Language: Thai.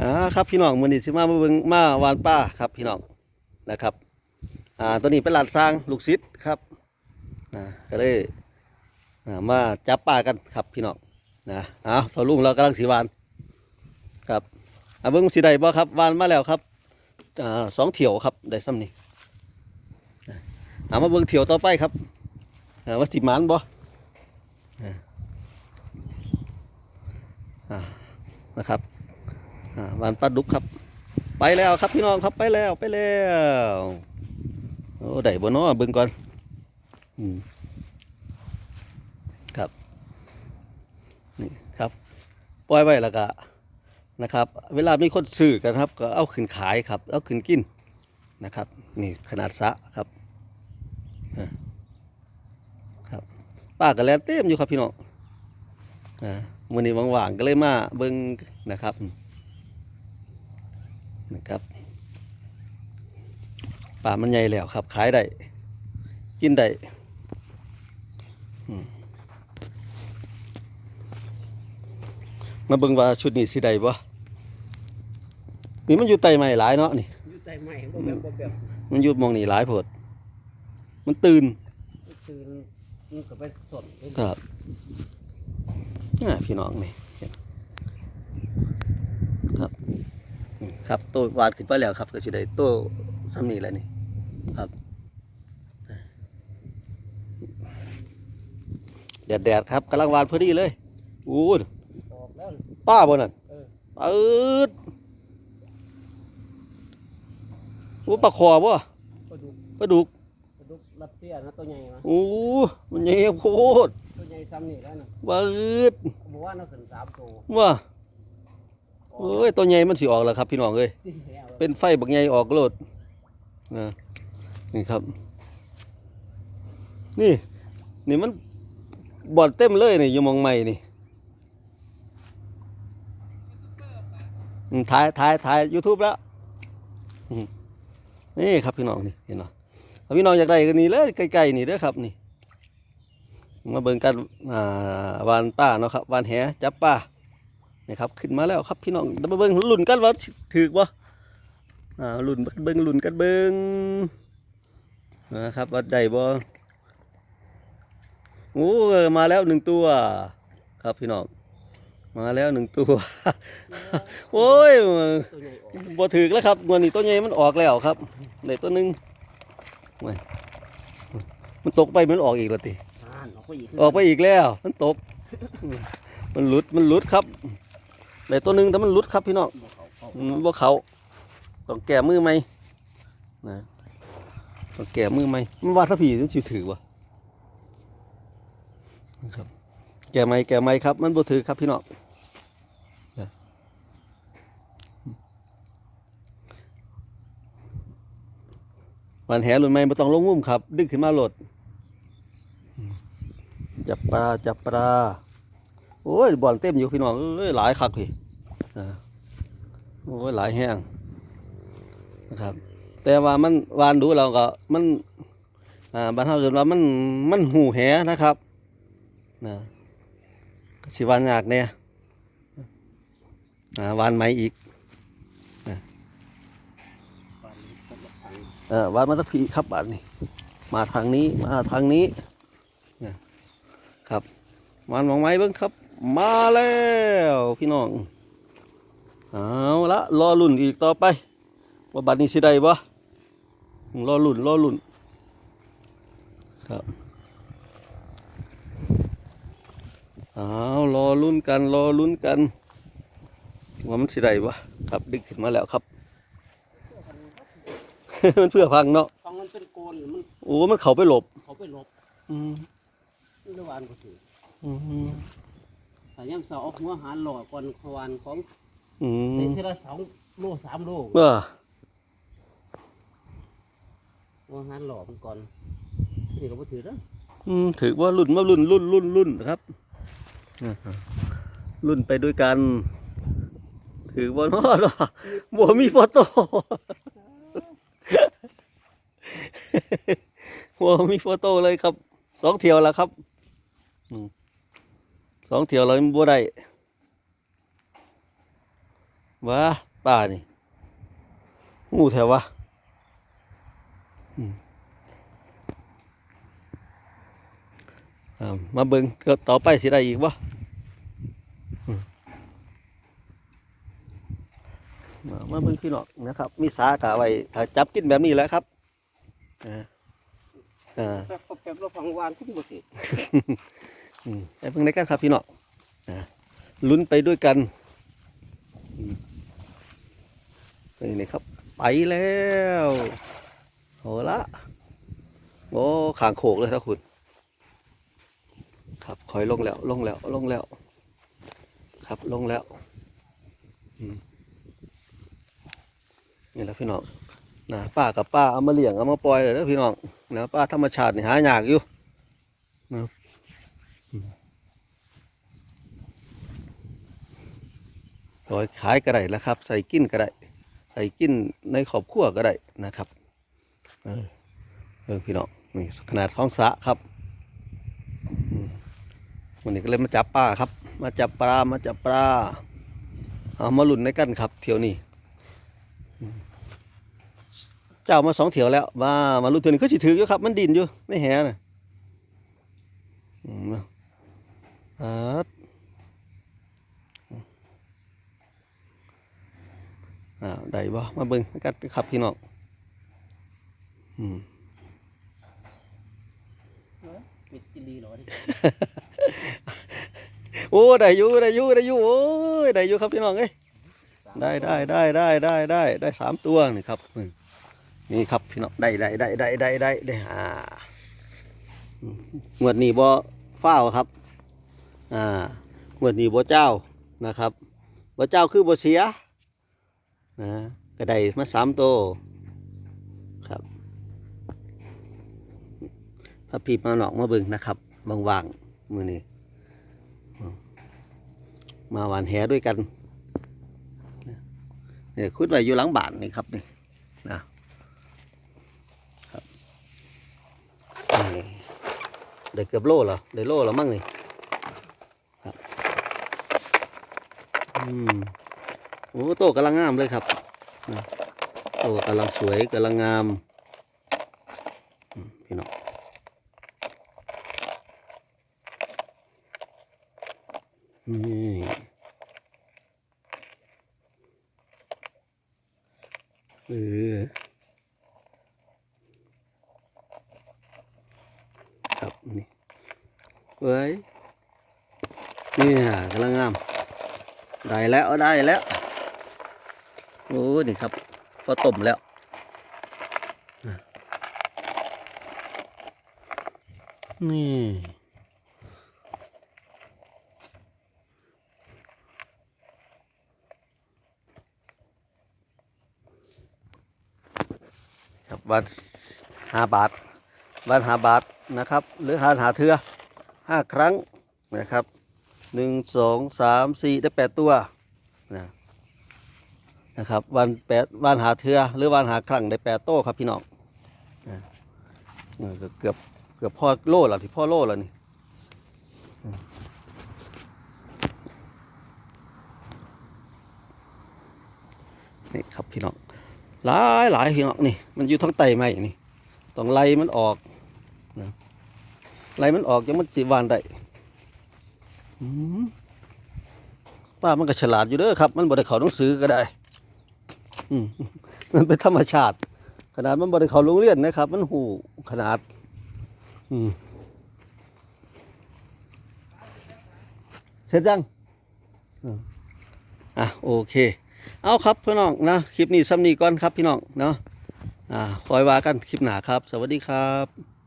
อ่าครับพี่น้องมือนี้สิมาเบิ่งมาวานป้าครับพี่น้องนะครับอ่าตัวนี้เป็นหลานสร้างลูกศิษย์ครับอ่าก็เลยอ่ามาจับปลากันครับพี่น้องนะเอาพอลุงเรากำลังสีวานครับอ่าเบิ่งสิได้บ่ครับวานมาแล้วครับอ่าสองเที่ยวครับได้ซ้ำนี่อ่าเอมาเบิ่งเที่ยวต่อไปครับอ่าว่าสิหมานบ่อ่าอ่านะครับ วานปลาดุกครับ ไปแล้วครับพี่น้องครับไปแล้วไปแล้วโอ้ได้บ่เนาะเบิ่งก่อนอครับนี่ครับปล่อยไว้แล้วก็นะครับ เวลามีคนซื้อกันครับ ก็เอาขึ้นขายครับ เอาขึ้นกินนะครับ นี่ขนาดสะครับอ่าครับป้าก็แลนเต็มอยู่ครับพี่น้องอ่ามื้อนี้ว่างๆก็เลยมาเบิ่งนะครับ นะครับป่ามันใหญ่แล้วครับ ขายได้ กินได้อืมมาเบิ่งว่าชุดนี้สิได้บ่นี่มันอยู่ไตใหม่หลายเนาะนี่อยู่ใต้ไม้บ่แบบบ่แบบมันอยู่หมองนี่หลายโพดมันตื่นตื่นมันก็ไปสดไปครับอ่าพี่น้องนี่เห็นครับนี่ ครับตัววาดขึ้นไปแล้วครับก็สิได้ตัวซ้ำนี่แหละนี่ครับแดดแดดๆครับกำลังวานพอดีเลยอู้ดออกแล้วป้าบนนั่นเออปืดอู้ปลาคอบ่ปลาดุกปลาดุกปลาดุกรัสเซียนะตัวใหญ่นะอู้มันใหญ่โคตรตัวใหญ่ซ้ำนี่แล้วนะปืดบอกว่าน่าสนสามตัวว่า เอ้ยตัวใหญ่มันสิออกแล้วครับ พี่น้องเอ้ยเป็นไฟบักใหญ่ออกโลดนะนี่ครับ นี่ นี่มันบอดเต็มเลยนี่อยู่มองใหม่นี่ถ่ายถ่ายถ่ายยูทูบแล้วนี่ครับพี่น้องนี่เห็นเนาะพี่น้องอยากได้ก็นี่เลยใกลๆนี่เด้อครับนี่ มาเบิ่งกันวานป้าเนาะครับวานแหจับป้า นี่ครับขึ้นมาแล้วครับพี่น้องเดี๋ยวมาเบิ่งลุ้นกันว่าถือบ่อ่าลุ้นเบิ่งลุ้นกันเบิ่งนะครับว่าได้บ่โอ้มาแล้วหนึ่งตัว ครับพี่น้องมาแล้วหนึ่งตัว โอ้ยตัวใหญ่ออกบ่ถือแล้วครับงวดนี้ตัวใหญ่มันออกแล้วครับได้ตัวหนึงโอ้ยมันตกไปมันออกอีกแล้วติอ่านออกไปอีกออกไปอีกแล้ว มันตก มันหลุดมันหลุดครับ ได้ตัวหนึ่งแต่มันหลุดครับพี่น้องบอกเขาเขาอืมบ่เขาต้องแก้มือไหมนะต้องแก้มือไหมมันว่าถ้าผีมันสิถือวะนะครับ แก้ไหมแก้ไหมครับ มันบ่ถือครับพี่น้องนะวันแหหลุดไหมบ่ต้องลงงุ่มครับ ดึงขึ้นมาโหลดจับปลาจับปลา โอ้ยบอลเต็มอยู่พี่น้องเอ้ยหลายคักพี่โอ้ยหลายแห้งนะครับ แต่ว่ามันวานดูเราก็มันอ่าบ้านเฮาเกิดว่ามันมันหูแหนะครับนะสิวานยากเนี่ยอ่าวานไหมอีกปลาดุกปลาดุกถังเออวานมาตะพีครับบานนี้มาทางนี้มาทางนี้นี่ยครับวานมองไม้เบิ้งครับ มาแล้วพี่น้อง เอาละรอลุ่นอีกต่อไป ว่าบัดนี้สิได้บ่รอลุ่นรอลุ่นครับเอารอลุ่นกันรอลุ่นกันว่ามันสิได้บ่ครับดึกขึ้นมาแล้วครับ มันเพื่อพังเนาะฟังมันเป็นโกนหรือมันโอ้ มันเข้าไปหลบ เขาไปหลบ อืมมันระวานก็ถืออืม แต่ยังเสาเอาหัวหารหล่อก่อนขวานของอืในมเทละสองโลสามโลว่าหัวหารหล่อมันก่อนนี่ก็บ่ถือแล้วอืมถือว่ารุ่นมารุ่นรุ่นรุ่นรุ่นครับอ่าฮะรุ่นไปด้วยกัน ถือว่าเนาะเนาะบัวมีโฟโต้บัวมีโฟโต้เลยครับ สองเที่ยวแล้วครับอืม สองเที่ยวแล้วบัวได้ว้าป้านี่งูแถววะอืมอ่ามาเบิ่งเทื่อต่อไปสิได้อีกบ่อืมมามาเบิ่งพี่น้องนะครับ มีสากะไว้ถ้าจับกินแบบนี้แหล้วครับอ่าอ่าแป๊บแป๊บเราฟังวานขึ้นบ่สิอืม ไปเพิ่งได้กันครับพี่น้องนะลุ้นไปด้วยกันอืมนี่นี่ครับ ไปแล้วโหละโอ้ขางโขกเลยนะคุณครับคอยลงแล้วลงแล้วลงแล้ว ครับลงแล้วนี่แหละพี่น้องนะป้ากับป้าเอามาเลี้ยงเอามาปล่อยเลยนะพี่น้องนะป้าธรรมชาตินี่หายากอยู่นะ โดยขายก็ได้แล้วครับ ใส่กินก็ได้ ใส่กินในครอบครัวก็ได้นะครับเออเออพี่น้องนี่ขนาดท้องสะครับวันนี้ก็เลยมาจับปลาครับ มาจับปลามาจับปลาเอามาหลุนในกันครับ เที่ยวนี้เจ้ามาสองเที่ยวแล้วมามาลุ้นเที่ยวนี้ก็สิถืออยู่ครับ มันดินอยู่ในแหน่ะอืมอ่า อ่า ได้บ่มาเบิ่งกันครับพี่น้องอืมมิดจิลีเหรอดิโอ้ได้อยู่ได้อยู่ได้อยู่โอ้ยได้อยู่ครับพี่น้องเอ้ยได้ได้ได้ได้ได้ได้ได้สามตัวนี่ครับอืมนี่ครับพี่น้องได้ได้ได้ได้ได้ได้ได้อ่าอืมงวดนี้บ่ฟ้าวครับอ่างวดนี้บ่เจ้านะครับบ่เจ้าคือบ่เสีย นะก็ได้มาสามตัวครับพระพีมาหนอกมาบิ่งนะครับว่างมือนี้มาหวานแหด้วยกันเนี่ยคุดไว้อยู่หลังบ้านนี่ครับนี่นะครับนี่ได้เกือบโลแล้วได้โลแล้วมั้งนี่ครับอืม โอ้โตกำลังงามเลยครับโตกำลังสวยกำลังงามอืมพี่น้องนี่เออครับนี่เว้ยนี่กำลังงามได้แล้วได้แล้ว โอ้นี่ครับ พอต้มแล้ว นี่ครับวันห้าบาทวันห้าบาทนะครับ หรือหาหาเทือห้าครั้งนะครับหนึ่งสองสามสี่ได้แปดตัวนะ นะครับวันแปดวันหาเทือหรือวันหาครั้งได้แปดโต้ครับพี่น้องเกือบเกือบพ่อโล่แล้วที่พ่อโล่แล้วนี่นี่ครับพี่น้องหลายหลายพี่น้องนี่มันอยู่ทั้งไตไม้นี่ต้องไล่มันออกนะไล่มันออกยังมันสิวานได้ป้ามันก็ฉลาดอยู่เด้อครับ มันบ่ได้เขาหนังสือก็ได้ มันเป็นธรรมชาติ ขนาดมันบริเขาโรงเรียนนะครับ มันหูขนาด อืมเสร็จยังอะโอเค เอาครับพี่น้องนะคลิปนี้ซ้ำนี้ก่อนครับพี่น้องเนาะอ่าคอยว่ากันคลิปหนาครับ สวัสดีครับ